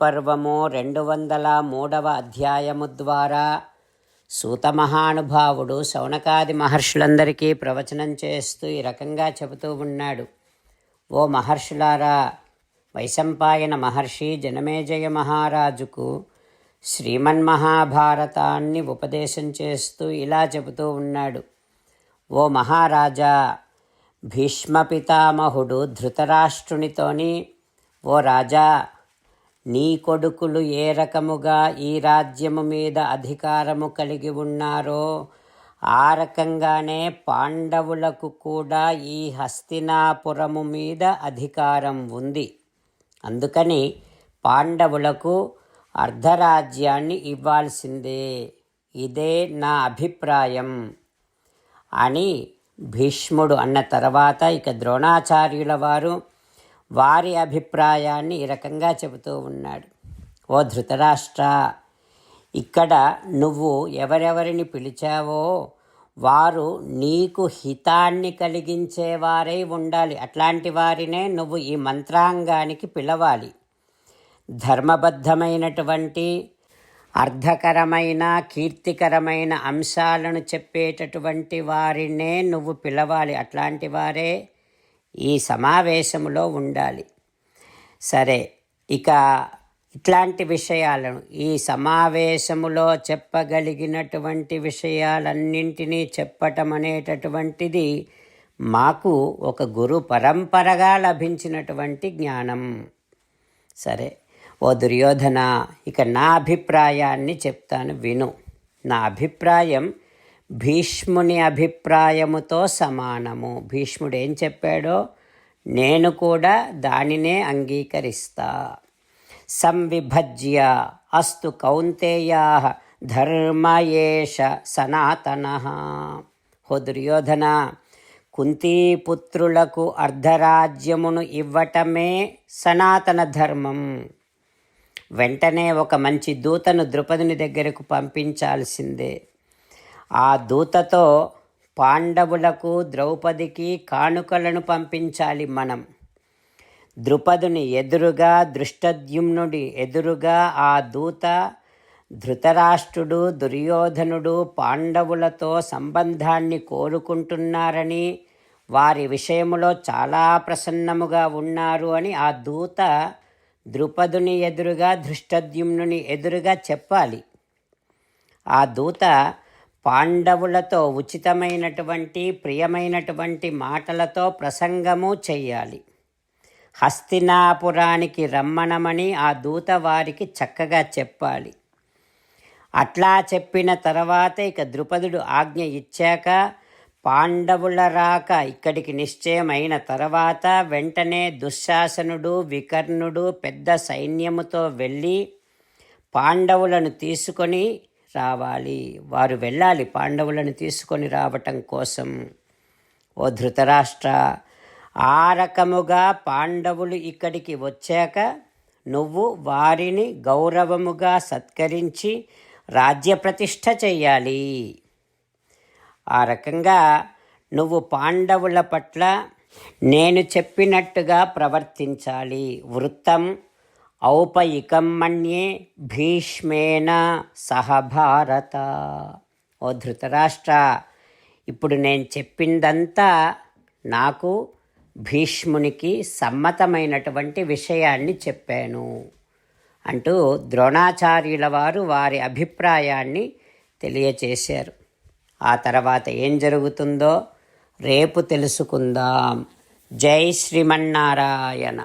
పర్వము రెండు వందల మూడవ అధ్యాయము ద్వారా సూతమహానుభావుడు శౌనకాది మహర్షులందరికీ ప్రవచనం చేస్తూ ఈ రకంగా చెబుతూ ఉన్నాడు. ఓ మహర్షులారా వైశంపాయన మహర్షి జనమేజయ మహారాజుకు శ్రీమన్మహాభారతాన్ని ఉపదేశం చేస్తూ ఇలా చెబుతూ ఉన్నాడు. ఓ మహారాజా భీష్మ పితామహుడు ధృతరాష్ట్రునితోని ఓ రాజా నీ కొడుకులు ఏ రకముగా ఈ రాజ్యము మీద అధికారము కలిగి ఉన్నారో ఆ రకంగానే పాండవులకు కూడా ఈ హస్తినాపురము మీద అధికారం ఉంది. అందుకని పాండవులకు అర్ధరాజ్యాన్ని ఇవ్వాల్సిందే. ఇదే నా అభిప్రాయం. అని భీష్ముడు అన్న తర్వాత ఇక ద్రోణాచార్యుల వారు వారి అభిప్రాయాన్ని ఈ రకంగా చెబుతూ ఉన్నాడు. ఓ ధృతరాష్ట్ర ఇక్కడ నువ్వు ఎవరెవరిని పిలిచావో వారు నీకు హితాన్ని కలిగించేవారై ఉండాలి. అట్లాంటి వారినే నువ్వు ఈ మంత్రాంగానికి పిలవాలి. ధర్మబద్ధమైనటువంటి అర్థకరమైన కీర్తికరమైన అంశాలను చెప్పేటటువంటి వారినే నువ్వు పిలవాలి. అట్లాంటి వారే ఈ సమావేశంలో ఉండాలి. సరే ఇక ఇట్లాంటి విషయాలను ఈ సమావేశములో చెప్పగలిగినటువంటి విషయాలన్నింటినీ చెప్పటం అనేటటువంటిది మాకు ఒక గురు పరంపరగా లభించినటువంటి జ్ఞానం. సరే ఓ దుర్యోధన ఇక నా అభిప్రాయాన్ని చెప్తాను విను. నా అభిప్రాయం భీష్ముని అభిప్రాయముతో సమానము. భీష్ముడు ఏం చెప్పాడో? నేను కూడా దానినే అంగీకరిస్తా. సంవిభజ్య అస్తు కౌంతేయా ధర్మయేష సనాతన. హో దుర్యోధన కుంతీపుత్రులకు అర్ధరాజ్యమును ఇవ్వటమే సనాతన ధర్మం. వెంటనే ఒక మంచి దూతను ద్రుపదుని దగ్గరకు పంపించాల్సిందే. ఆ దూతతో పాండవులకు ద్రౌపదికి కానుకలను పంపించాలి మనం. ద్రుపదుని ఎదురుగా దృష్టద్యుమ్నుడి ఎదురుగా ఆ దూత ధృతరాష్ట్రుడు దుర్యోధనుడు పాండవులతో సంబంధాన్ని కోరుకుంటున్నారని వారి విషయములో చాలా ప్రసన్నముగా ఉన్నారు అని ఆ దూత ద్రుపదుని ఎదురుగా ధృష్టద్యుమ్నుని ఎదురుగా చెప్పాలి. ఆ దూత పాండవులతో ఉచితమైనటువంటి ప్రియమైనటువంటి మాటలతో ప్రసంగము చెయ్యాలి. హస్తినాపురానికి రమ్మనమని ఆ దూత వారికి చక్కగా చెప్పాలి. అట్లా చెప్పిన తర్వాత ఇక ద్రుపదుడు ఆజ్ఞ ఇచ్చాక పాండవుల రాక ఇక్కడికి నిశ్చయమైన తర్వాత వెంటనే దుశ్శాసనుడు వికర్ణుడు పెద్ద సైన్యముతో వెళ్ళి పాండవులను తీసుకొని రావాలి. వారు వెళ్ళాలి. పాండవులను తీసుకొని రావటం కోసం. ఓ ధృతరాష్ట్ర ఆ రకముగా పాండవులు ఇక్కడికి వచ్చాక నువ్వు వారిని గౌరవముగా సత్కరించి రాజ్య ప్రతిష్ట చెయ్యాలి. ఆ రకంగా నువ్వు పాండవుల పట్ల నేను చెప్పినట్టుగా ప్రవర్తించాలి. వృత్తం ఔపయికం మన్యే భీష్మేన సహ భారత. ఓ ధృతరాష్ట్ర ఇప్పుడు నేను చెప్పిందంతా నాకు భీష్మునికి సమ్మతమైనటువంటి విషయాన్ని చెప్పాను అంటూ ద్రోణాచార్యుల వారు వారి అభిప్రాయాన్ని తెలియచేశారు. ఆ తర్వాత ఏం జరుగుతుందో రేపు తెలుసుకుందాం. జై శ్రీమన్నారాయణ.